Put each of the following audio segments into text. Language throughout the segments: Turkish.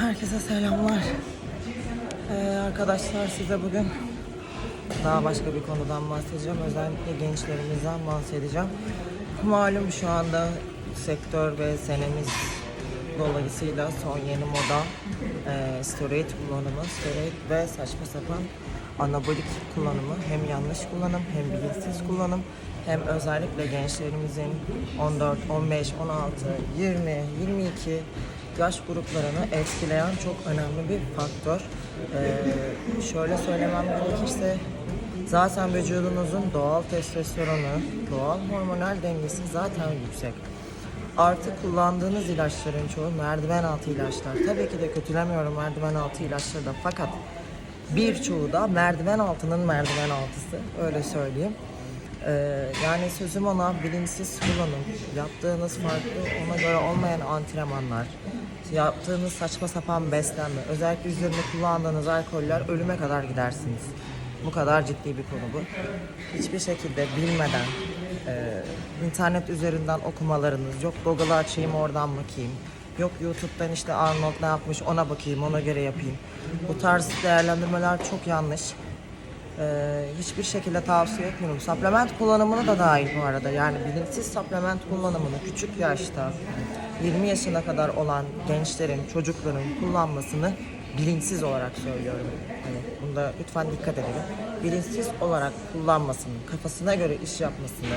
Herkese selamlar. Ee, arkadaşlar size bugün daha başka bir konudan bahsedeceğim. Özellikle gençlerimizden bahsedeceğim. Malum şu anda sektör ve senemiz dolayısıyla son yeni moda e, steroid kullanımı, steroid ve saçma sapan anabolik kullanımı hem yanlış kullanım hem bilinçsiz kullanım hem özellikle gençlerimizin 14, 15, 16, 20, 22 yaş gruplarını etkileyen çok önemli bir faktör. Ee, şöyle söylemem gerekirse zaten vücudunuzun doğal testosteronu, doğal hormonal dengesi zaten yüksek. Artı kullandığınız ilaçların çoğu merdiven altı ilaçlar. Tabii ki de kötülemiyorum merdiven altı ilaçları da fakat birçoğu da merdiven altının merdiven altısı öyle söyleyeyim. Ee, yani sözüm ona bilinçsiz kullanım, yaptığınız farklı ona göre olmayan antrenmanlar, yaptığınız saçma sapan beslenme, özellikle üzerinde kullandığınız alkoller ölüme kadar gidersiniz. Bu kadar ciddi bir konu bu. Hiçbir şekilde bilmeden e, internet üzerinden okumalarınız, yok Google'ı açayım oradan bakayım, yok YouTube'dan işte Arnold ne yapmış ona bakayım ona göre yapayım. Bu tarz değerlendirmeler çok yanlış. Ee, hiçbir şekilde tavsiye etmiyorum. Supplement kullanımını da dahil bu arada. Yani bilinçsiz supplement kullanımını küçük yaşta 20 yaşına kadar olan gençlerin, çocukların kullanmasını bilinçsiz olarak söylüyorum. Hani bunda lütfen dikkat edelim. Bilinçsiz olarak kullanmasını, kafasına göre iş yapmasını,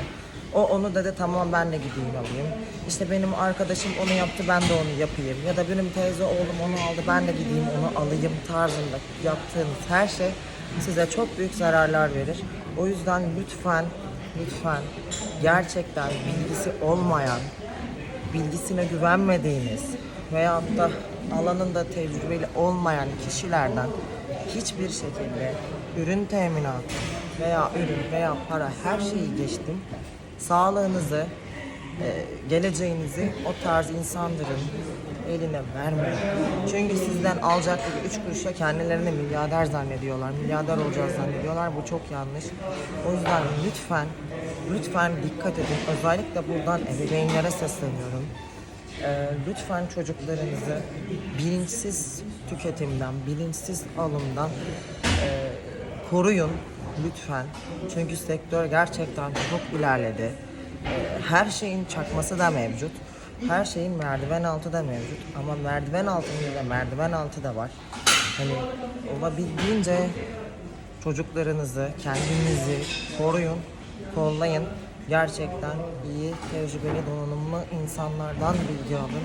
o onu dedi tamam ben de gideyim alayım. İşte benim arkadaşım onu yaptı ben de onu yapayım. Ya da benim teyze oğlum onu aldı ben de gideyim onu alayım tarzında yaptığınız her şey size çok büyük zararlar verir. O yüzden lütfen lütfen gerçekten bilgisi olmayan, bilgisine güvenmediğiniz veyahut da alanında tecrübeli olmayan kişilerden hiçbir şekilde ürün teminatı veya ürün veya para her şeyi geçtim. Sağlığınızı, geleceğinizi o tarz insanların eline vermeyin. Çünkü sizden alacakları üç kuruşa kendilerini milyarder zannediyorlar. Milyarder olacağız zannediyorlar. Bu çok yanlış. O yüzden lütfen, lütfen dikkat edin. Özellikle buradan ebeveynlere sesleniyorum. Ee, lütfen çocuklarınızı bilinçsiz tüketimden, bilinçsiz alımdan e, koruyun lütfen. Çünkü sektör gerçekten çok ilerledi. Her şeyin çakması da mevcut. Her şeyin merdiven altı da mevcut. Ama merdiven altında da merdiven altı da var. Hani olabildiğince çocuklarınızı, kendinizi koruyun, kollayın. Gerçekten iyi, tecrübeli, donanımlı insanlardan bilgi alın.